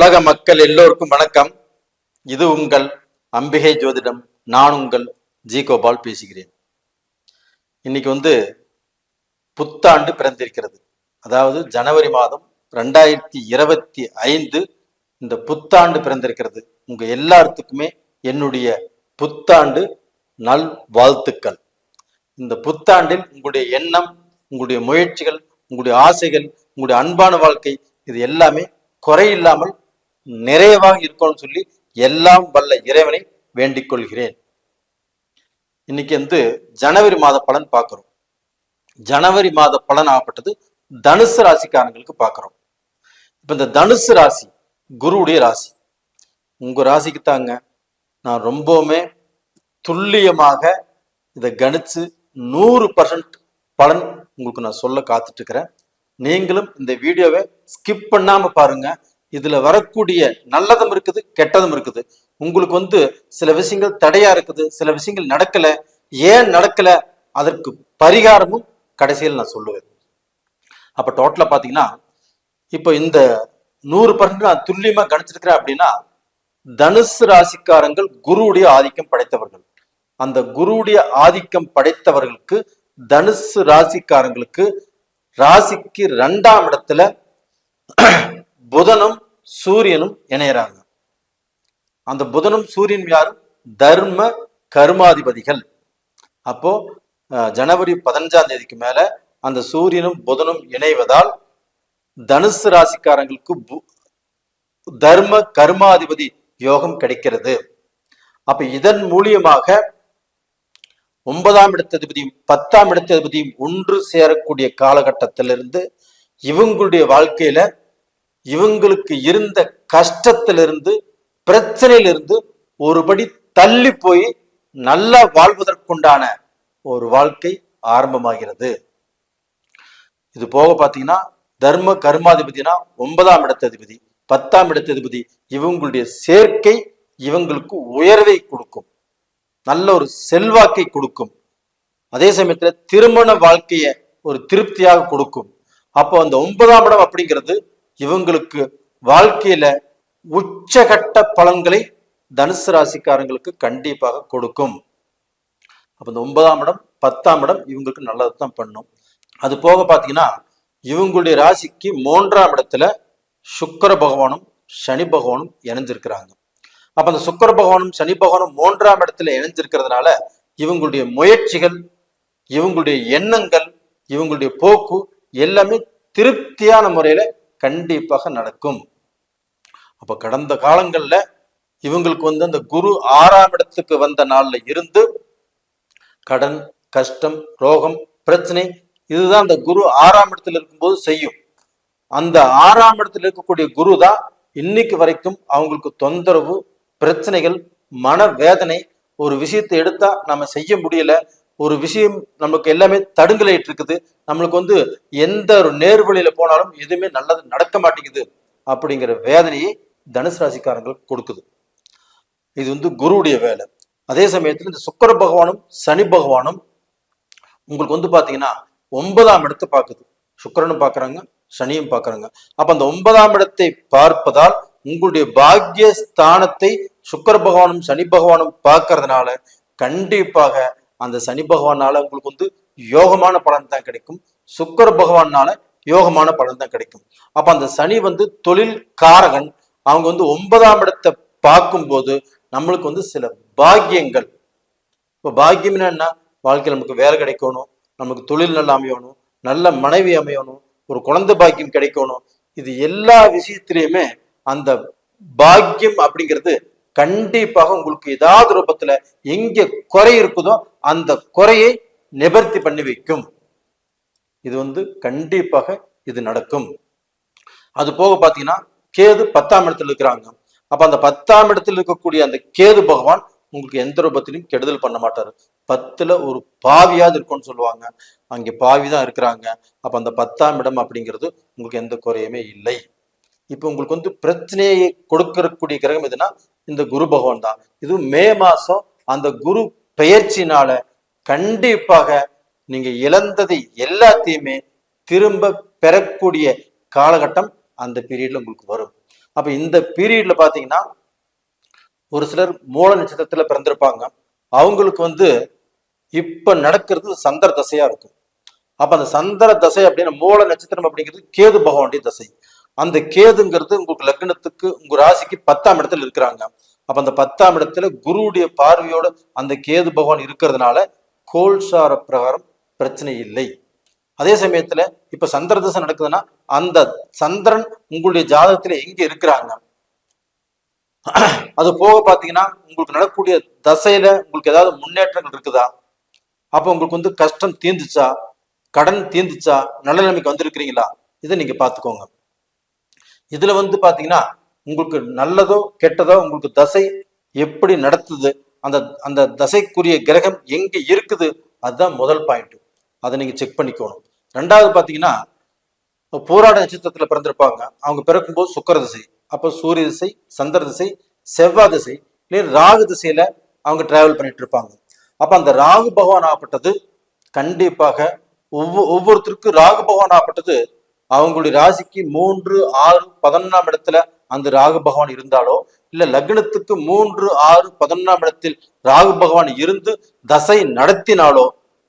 உலக மக்கள் எல்லோருக்கும் வணக்கம். இது உங்கள் அம்பிகை ஜோதிடம். நான் உங்கள் ஜி கோபால் பேசுகிறேன். இன்னைக்கு வந்து புத்தாண்டு பிறந்திருக்கிறது. அதாவது ஜனவரி மாதம் ரெண்டாயிரத்தி இருபத்தி ஐந்து இந்த புத்தாண்டு பிறந்திருக்கிறது. உங்க எல்லாத்துக்குமே என்னுடைய புத்தாண்டு நல் வாழ்த்துக்கள். இந்த புத்தாண்டில் உங்களுடைய எண்ணம் உங்களுடைய முயற்சிகள் உங்களுடைய ஆசைகள் உங்களுடைய அன்பான வாழ்க்கை இது எல்லாமே குறையில்லாமல் நிறைவாக இருக்கும்னு சொல்லி எல்லாம் வல்ல இறைவனை வேண்டிக் கொள்கிறேன் இன்னைக்கு வந்து ஜனவரி மாத பலன் பார்க்குறோம். ஜனவரி மாத பலன் ஆகப்பட்டது தனுசு ராசிக்காரங்களுக்கு பார்க்குறோம். இப்போ இந்த தனுசு ராசி குருவுடைய ராசி. உங்க ராசிக்கு தாங்க நான் ரொம்பவுமே துல்லியமாக இதை கணிச்சு நூறு பர்சன்ட் பலன் உங்களுக்கு நான் சொல்ல காத்துட்டு இருக்கிறேன். நீங்களும் இந்த வீடியோவை ஸ்கிப் பண்ணாமல் பாருங்க. இதுல வரக்கூடிய நல்லதும் இருக்குது கெட்டதும் இருக்குது. உங்களுக்கு வந்து சில விஷயங்கள் தடையா இருக்குது சில விஷயங்கள் நடக்கல. ஏன் நடக்கல? அதற்கு பரிகாரமும் கடைசியில் நான் சொல்லுவேன். அப்ப டோட்டலா பாத்தீங்கன்னா இப்போ இந்த நூறு பர்சன்ட் நான் துல்லியமா கணிச்சிருக்கிறேன் அப்படின்னா தனுசு ராசிக்காரங்கள் குருவுடைய ஆதிக்கம் படைத்தவர்கள். அந்த குருவுடைய ஆதிக்கம் படைத்தவர்களுக்கு தனுசு ராசிக்காரங்களுக்கு ராசிக்கு ரெண்டாம் இடத்துல புதனும் சூரியனும் இணையறாங்க. அந்த புதனும் சூரியன் யாரும் தர்ம கர்மாதிபதிகள். அப்போ ஜனவரி பதினஞ்சாம் தேதிக்கு மேல அந்த சூரியனும் புதனும் இணைவதால் தனுசு ராசிக்காரங்களுக்கு பு- தர்ம கர்மாதிபதி யோகம் கிடைக்கிறது. அப்ப இதன் மூலியமாக ஒன்பதாம் இடத்ததிபதியும் பத்தாம் இடத்ததிபதியும் ஒன்று சேரக்கூடிய காலகட்டத்திலிருந்து இவங்களுடைய வாழ்க்கையில இவங்களுக்கு இருந்த கஷ்டத்திலிருந்து பிரச்சனையிலிருந்து ஒருபடி தள்ளி போய் நல்லா வாழ்வதற்குண்டான ஒரு வாழ்க்கை ஆரம்பமாகிறது. இது போக பாத்தீங்கன்னா தர்ம கர்மாதிபதினா ஒன்பதாம் இடத்ததிபதி பத்தாம் இடத்ததிபதி இவங்களுடைய சேர்க்கை இவங்களுக்கு உயர்வை கொடுக்கும். நல்ல ஒரு செல்வாக்கை கொடுக்கும். அதே சமயத்துல திருமண வாழ்க்கைய ஒரு திருப்தியாக கொடுக்கும். அப்போ அந்த ஒன்பதாம் இடம் அப்படிங்கிறது இவங்களுக்கு வாழ்க்கையில உச்சகட்ட பலன்களை தனுசு ராசிக்காரங்களுக்கு கண்டிப்பாக கொடுக்கும். அப்ப இந்த ஒன்பதாம் இடம் பத்தாம் இடம் இவங்களுக்கு நல்லது தான் பண்ணும். அது போக பாத்தீங்கன்னா இவங்களுடைய ராசிக்கு மூன்றாம் இடத்துல சுக்கர பகவானும் சனி பகவானும் இணைஞ்சிருக்கிறாங்க. அப்ப அந்த சுக்கர பகவானும் சனி பகவானும் மூன்றாம் இடத்துல இணைஞ்சிருக்கிறதுனால இவங்களுடைய முயற்சிகள் இவங்களுடைய எண்ணங்கள் இவங்களுடைய போக்கு எல்லாமே திருப்தியான முறையில கண்டிப்பாக நடக்கும். அப்ப கடந்த காலங்கள்ல இவங்களுக்கு வந்து அந்த குரு ஆறாம் இடத்துக்கு வந்த நாள்ல இருந்து கடன் கஷ்டம் ரோகம் பிரச்சனை இதுதான் அந்த குரு ஆறாம் இடத்துல இருக்கும்போது செய்யும். அந்த ஆறாம் இடத்துல இருக்கக்கூடிய குரு தான் இன்னைக்கு வரைக்கும் அவங்களுக்கு தொந்தரவு பிரச்சனைகள் மன வேதனை ஒரு விஷயத்தை எடுத்தா நம்ம செய்ய முடியல. ஒரு விஷயம் நமக்கு எல்லாமே தடுங்கலைட்டு இருக்குது நம்மளுக்கு வந்து எந்த ஒரு நேர்வழியில போனாலும் எதுவுமே நல்லது நடக்க மாட்டேங்குது அப்படிங்கிற வேதனையை தனுசு ராசிக்காரங்களுக்கு கொடுக்குது. இது வந்து குருவுடைய வேலை. அதே சமயத்தில் இந்த சுக்கர பகவானும் சனி பகவானும் உங்களுக்கு வந்து பார்த்தீங்கன்னா ஒன்பதாம் இடத்தை பார்க்குது சுக்கரனும் பார்க்குறாங்க சனியும் பார்க்குறாங்க அப்ப அந்த ஒன்பதாம் இடத்தை பார்ப்பதால் உங்களுடைய பாக்கிய ஸ்தானத்தை சுக்கர பகவானும் சனி பகவானும் பார்க்கறதுனால கண்டிப்பாக அந்த சனி பகவானால உங்களுக்கு வந்து யோகமான பலன் தான் கிடைக்கும். சுக்கர பகவானால யோகமான பலன் தான் கிடைக்கும். அப்ப அந்த சனி வந்து தொழில் காரகன். அவங்க வந்து ஒன்பதாம் இடத்தை பார்க்கும்போது நம்மளுக்கு வந்து சில பாக்கியங்கள். இப்போ பாக்கியம்னா என்ன வாழ்க்கையில் நமக்கு வேலை கிடைக்கணும் நமக்கு தொழில் நல்லா அமையணும் நல்ல மனைவி அமையணும் ஒரு குழந்தை பாக்கியம் கிடைக்கணும். இது எல்லா விஷயத்திலையுமே அந்த பாக்கியம் அப்படிங்கிறது கண்டிப்பாக உங்களுக்கு ஏதாவது ரூபத்துல எங்க குறை இருக்குதோ அந்த குறையை நிவர்த்தி பண்ணி வைக்கும். இது வந்து கண்டிப்பாக இது நடக்கும். அது போக பாத்தீங்கன்னா கேது பத்தாம் இடத்துல இருக்கிறாங்க. அப்ப அந்த பத்தாம் இடத்துல இருக்கக்கூடிய அந்த கேது பகவான் உங்களுக்கு எந்த ரூபத்திலையும் கெடுதல் பண்ண மாட்டாரு. பத்துல ஒரு பாவியாவது இருக்கும்னு சொல்லுவாங்க. அங்கே பாவி தான் இருக்கிறாங்க. அப்ப அந்த பத்தாம் இடம் அப்படிங்கிறது உங்களுக்கு எந்த குறையுமே இல்லை. இப்போ உங்களுக்கு வந்து பிரச்சனையை கொடுக்கக்கூடிய கிரகம் எதுனா இந்த குரு பகவான் தான். இது மே மாசம் அந்த குரு பெயர்ச்சினால கண்டிப்பாக நீங்க இழந்ததை எல்லாத்தையுமே திரும்ப பெறக்கூடிய காலகட்டம் அந்த பீரியட்ல உங்களுக்கு வரும். அப்ப இந்த பீரியட்ல பாத்தீங்கன்னா ஒரு சிலர் மூல நட்சத்திரத்துல பிறந்திருப்பாங்க. அவங்களுக்கு வந்து இப்ப நடக்கிறது சந்திர தசையா இருக்கும். அப்ப அந்த சந்திர தசை அப்படின்னா மூல நட்சத்திரம் அப்படிங்கிறது கேது பகவானுடைய தசை. அந்த கேதுங்கிறது உங்களுக்கு லக்னத்துக்கு உங்க ராசிக்கு பத்தாம் இடத்துல இருக்கிறாங்க. அப்ப அந்த பத்தாம் இடத்துல குருவுடைய பார்வையோட அந்த கேது பகவான் இருக்கிறதுனால கோல்சார பிரகாரம் பிரச்சனை இல்லை. அதே சமயத்துல இப்ப சந்திர தசை நடக்குதுன்னா அந்த சந்திரன் உங்களுடைய ஜாதகத்துல எங்க இருக்கிறாங்க? அது போக பாத்தீங்கன்னா உங்களுக்கு நடக்கக்கூடிய தசையில உங்களுக்கு ஏதாவது முன்னேற்றங்கள் இருக்குதா? அப்ப உங்களுக்கு வந்து கஷ்டம் தீர்ந்துச்சா? கடன் தீர்ந்துச்சா? நல்ல நிலைமைக்கு வந்திருக்கிறீங்களா? இதை நீங்க பாத்துக்கோங்க. இதுல வந்து பாத்தீங்கன்னா உங்களுக்கு நல்லதோ கெட்டதோ உங்களுக்கு தசை எப்படி நடத்துது அந்த அந்த தசைக்குரிய கிரகம் எங்க இருக்குது அதுதான் முதல் பாயிண்ட் அதை நீங்க செக் பண்ணிக்கணும். ரெண்டாவது பாத்தீங்கன்னா போராட நட்சத்திரத்துல பிறந்திருப்பாங்க. அவங்க பிறக்கும்போது சுக்கர திசை அப்போ சூரிய திசை சந்திர திசை செவ்வாய் திசை இல்லை ராகு திசையில அவங்க டிராவல் பண்ணிட்டு இருப்பாங்க. அப்ப அந்த ராகு பகவான் ஆகப்பட்டது கண்டிப்பாக ஒவ்வொரு ஒவ்வொருத்தருக்கும் ராகு பகவான் ஆகப்பட்டது அவங்களுடைய ராசிக்கு மூன்று ஆறு பதினொன்றாம் இடத்துல அந்த ராகு பகவான் இருந்தாலோ இல்ல லக்னத்துக்கு மூன்று ஆறு பதினொன்றாம் இடத்தில் ராகு பகவான் இருந்து தசை நடத்தினாலோ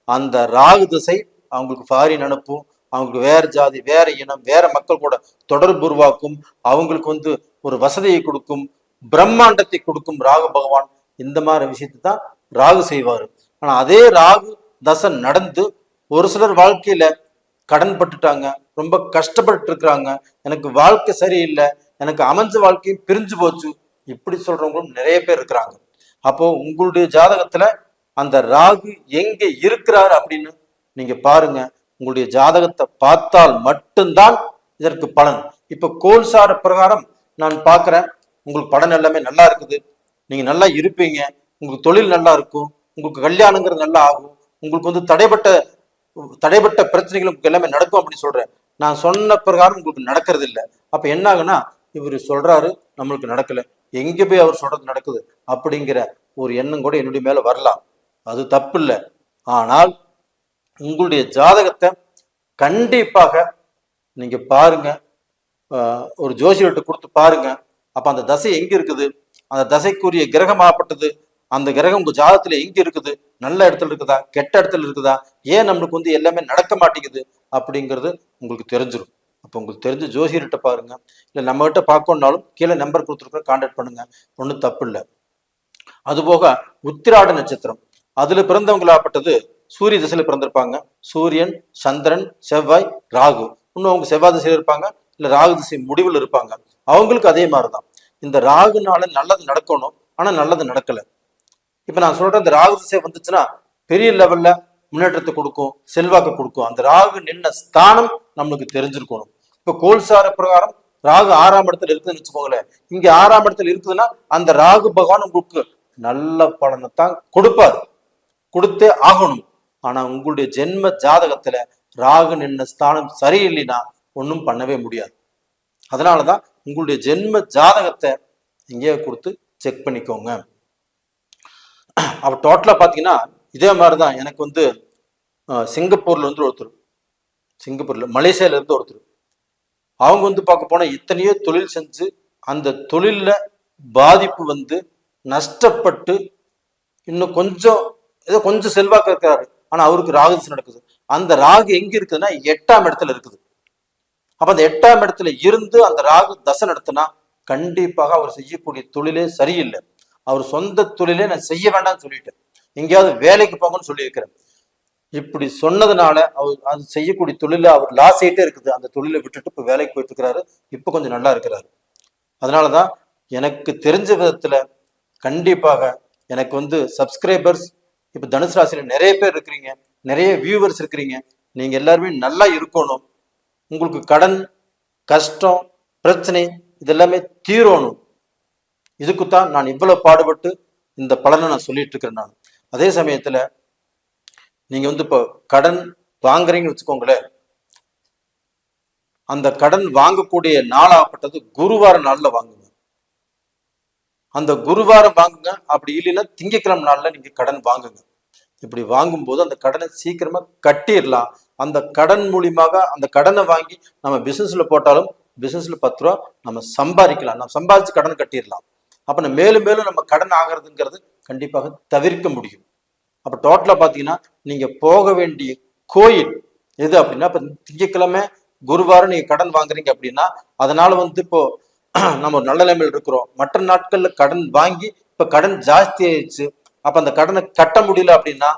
அந்த ராகு திசை அவங்களுக்கு ஃபாரின் அனுப்பும் அவங்களுக்கு வேற ஜாதி வேற இனம் வேற மக்கள் கூட தொடர்பு உருவாக்கும் அவங்களுக்கு வந்து ஒரு வசதியை கொடுக்கும் பிரம்மாண்டத்தை கொடுக்கும் ராகு பகவான் இந்த மாதிரி விஷயத்தை தான் ராகு செய்வாரு. ஆனா அதே ராகு தசை நடந்து ஒரு சிலர் வாழ்க்கையில கடன் பட்டுட்டாங்க ரொம்ப கஷ்டப்பட்டு இருக்கிறாங்க எனக்கு வாழ்க்கை சரியில்லை எனக்கு அமைஞ்ச வாழ்க்கையும் பிரிஞ்சு போச்சு. இப்படி சொல்றவங்களும் நிறைய பேர் இருக்கிறாங்க. அப்போ உங்களுடைய ஜாதகத்துல அந்த ராகு எங்க இருக்கிறார் அப்படின்னு நீங்க பாருங்க. உங்களுடைய ஜாதகத்தை பார்த்தால் மட்டும்தான் இதற்கு பலன். இப்ப கோல்சார பிரகாரம் நான் பாக்குறேன் உங்களுக்கு பலன் எல்லாமே நல்லா இருக்குது. நீங்க நல்லா இருப்பீங்க. உங்களுக்கு தொழில் நல்லா இருக்கும். உங்களுக்கு கல்யாணங்கிறது நல்லா ஆகும். உங்களுக்கு வந்து தடைப்பட்ட தடைப்பட்ட பிரச்சனைகள் உங்களுக்கு எல்லாமே நடக்கும் அப்படின்னு சொல்றேன். நான் சொன்ன பிரகாரம் உங்களுக்கு நடக்கிறது இல்லை அப்ப என்ன ஆகுனா இவர் சொல்றாரு நம்மளுக்கு நடக்கல. எங்க போய் அவர் சொல்றது நடக்குது? அப்படிங்கிற ஒரு எண்ணம் கூட என்னுடைய மேல வரலாம். அது தப்பு இல்லை ஆனால் உங்களுடைய ஜாதகத்தை கண்டிப்பாக நீங்க பாருங்க. ஒரு ஜோசியர்கிட்ட கொடுத்து பாருங்க. அப்ப அந்த தசை எங்க இருக்குது? அந்த தசைக்குரிய கிரகம் ஆகப்பட்டது. அந்த கிரகம் உங்க ஜாதகத்துல எங்க இருக்குது? நல்ல இடத்துல இருக்குதா? கெட்ட இடத்துல இருக்குதா? ஏன் நம்மளுக்கு வந்து எல்லாமே நடக்க மாட்டேங்குது? அப்படிங்கிறது உங்களுக்கு தெரிஞ்சிடும் அப்போ உங்களுக்கு தெரிஞ்ச ஜோசியர்கிட்ட பாருங்க. இல்லை நம்ம கிட்ட பார்க்கணுன்னாலும் கீழே நம்பர் கொடுத்துருக்க கான்டாக்ட் பண்ணுங்க. ஒன்றும் தப்பு இல்லை. அதுபோக உத்திராட நட்சத்திரம். அதுல பிறந்தவங்களாப்பட்டது சூரிய திசையில பிறந்திருப்பாங்க. சூரியன் சந்திரன் செவ்வாய் ராகு. இன்னும் அவங்க செவ்வாய் திசையில் இருப்பாங்க. இல்ல ராகு திசை முடிவில் இருப்பாங்க. அவங்களுக்கு அதே மாதிரிதான். இந்த ராகுனால நல்லது நடக்கணும். ஆனா நல்லது நடக்கல. இப்ப நான் சொல்றேன் இந்த ராகு திசை வந்துச்சுன்னா பெரிய லெவல்ல முன்னேற்றத்தை கொடுக்கும் செல்வாக்கு கொடுக்கும். அந்த ராகு நின்ன ஸ்தானம் நம்மளுக்கு தெரிஞ்சிருக்கணும். இப்ப கோல்சார பிரகாரம் ராகு ஆறாம் இடத்துல இருக்குதுன்னு வச்சுக்கோங்களேன். இங்க ஆறாம் இடத்துல இருக்குதுன்னா அந்த ராகு பகவான் உங்களுக்கு நல்ல பலனை தான் கொடுப்பாரு. கொடுத்தே ஆகணும். ஆனா உங்களுடைய ஜென்ம ஜாதகத்துல ராகு நின்ன ஸ்தானம் சரியில்லைன்னா ஒன்றும் பண்ணவே முடியாது. அதனாலதான் உங்களுடைய ஜென்ம ஜாதகத்தை இங்கே கொடுத்து செக் பண்ணிக்கோங்க. அப்ப டோட்டலா பாத்தீங்கன்னா இதே மாதிரிதான் எனக்கு வந்து சிங்கப்பூர்ல இருந்து ஒருத்தர் சிங்கப்பூர்ல மலேசியால இருந்து ஒருத்தர். அவங்க வந்து பார்க்க போனா இத்தனையோ தொழில் செஞ்சு அந்த தொழில்ல பாதிப்பு வந்து நஷ்டப்பட்டு இன்னும் கொஞ்சம் ஏதோ கொஞ்சம் செல்வாக்கு இருக்கிறாரு ஆனா அவருக்கு ராகு நடக்குது. அந்த ராகு எங்க இருக்குதுன்னா எட்டாம் இடத்துல இருக்குது. அப்ப அந்த எட்டாம் இடத்துல இருந்து அந்த ராகு தசை நடத்தினா கண்டிப்பாக அவர் செய்யக்கூடிய தொழிலே சரியில்லை. அவர் சொந்த தொழிலே நான் செய்ய வேண்டாம்னு சொல்லிட்டேன். எங்கேயாவது வேலைக்கு போங்கன்னு சொல்லியிருக்கிறேன். இப்படி சொன்னதுனால அவர் அது செய்யக்கூடிய தொழில அவர் லாஸ் ஆகிட்டே இருக்குது. அந்த தொழிலை விட்டுட்டு இப்போ வேலைக்கு போயிட்டு இருக்கிறாரு. இப்போ கொஞ்சம் நல்லா இருக்கிறாரு. அதனால தான் எனக்கு தெரிஞ்ச விதத்தில் கண்டிப்பாக எனக்கு வந்து சப்ஸ்கிரைபர்ஸ் இப்போ தனுசு ராசியில் நிறைய பேர் இருக்கிறீங்க. நிறைய வியூவர்ஸ் இருக்கிறீங்க. நீங்கள் எல்லாருமே நல்லா இருக்கணும். உங்களுக்கு கடன் கஷ்டம் பிரச்சனை இதெல்லாமே தீரணும். இதுக்குத்தான் நான் இவ்வளோ பாடுபட்டு இந்த பலனை நான் சொல்லிட்டு இருக்கிறேன் நான். அதே சமயத்தில் நீங்க வந்து இப்போ கடன் வாங்குறீங்கன்னு வச்சுக்கோங்களேன். அந்த கடன் வாங்கக்கூடிய நாளாகப்பட்டது குருவார நாள்ல வாங்குங்க. அந்த குருவாரம் வாங்குங்க. அப்படி இல்லைன்னா திங்கக்கிழமை நாள்ல நீங்க கடன் வாங்குங்க. இப்படி வாங்கும்போது அந்த கடனை சீக்கிரமா கட்டிடலாம். அந்த கடன் மூலியமாக அந்த கடனை வாங்கி நம்ம பிசினஸ்ல போட்டாலும் பிசினஸ்ல பத்து ரூபா நம்ம சம்பாதிக்கலாம். நம்ம சம்பாதிச்சு கடன் கட்டிடலாம். அப்ப நம்ம மேலும் மேலும் நம்ம கடன் ஆகிறதுங்கிறது கண்டிப்பாக தவிர்க்க முடியும். அப்ப டோட்டலா பாத்தீங்கன்னா நீங்க போக வேண்டிய கோயில் எது அப்படின்னா இப்ப திங்கட்கிழமை குருவாரம் நீங்க கடன் வாங்குறீங்க அப்படின்னா அதனால வந்து இப்போ நம்ம ஒரு நல்ல நிலைமையில் இருக்கிறோம். மற்ற நாட்கள்ல கடன் வாங்கி இப்ப கடன் ஜாஸ்தி ஆயிடுச்சு. அப்ப அந்த கடனை கட்ட முடியல அப்படின்னா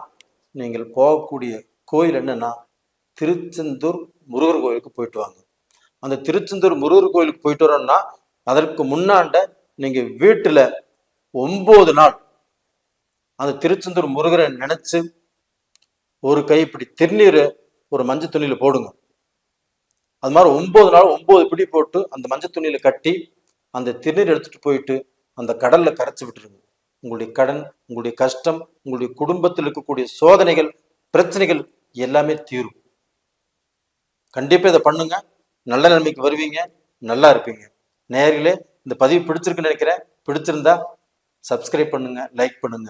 நீங்கள் போகக்கூடிய கோயில் என்னன்னா திருச்செந்தூர் முருகர் கோயிலுக்கு போயிட்டு வாங்க. அந்த திருச்செந்தூர் முருகர் கோயிலுக்கு போயிட்டு வரோம்னா அதற்கு முன்னாண்ட நீங்க வீட்டுல ஒன்பது நாள் அந்த திருச்செந்தூர் முருகரை நினைச்சு ஒரு கை இப்படி திருநீர் ஒரு மஞ்சள் துணியில போடுங்க. அது மாதிரி ஒன்பது நாள் ஒன்பது பிடி போட்டு அந்த மஞ்சள் துணியில கட்டி அந்த திருநீர் எடுத்துட்டு போயிட்டு அந்த கடல்ல கரைச்சு விட்டுருங்க. உங்களுடைய கடன் உங்களுடைய கஷ்டம் உங்களுடைய குடும்பத்தில் இருக்கக்கூடிய சோதனைகள் பிரச்சனைகள் எல்லாமே தீரும். கண்டிப்பா இதை பண்ணுங்க. நல்ல நிலைமைக்கு வருவீங்க. நல்லா இருப்பீங்க. நேர்களே இந்த பதிவு பிடிச்சிருக்குன்னு நினைக்கிறேன். பிடிச்சிருந்தா சப்ஸ்கிரைப் பண்ணுங்க லைக் பண்ணுங்க.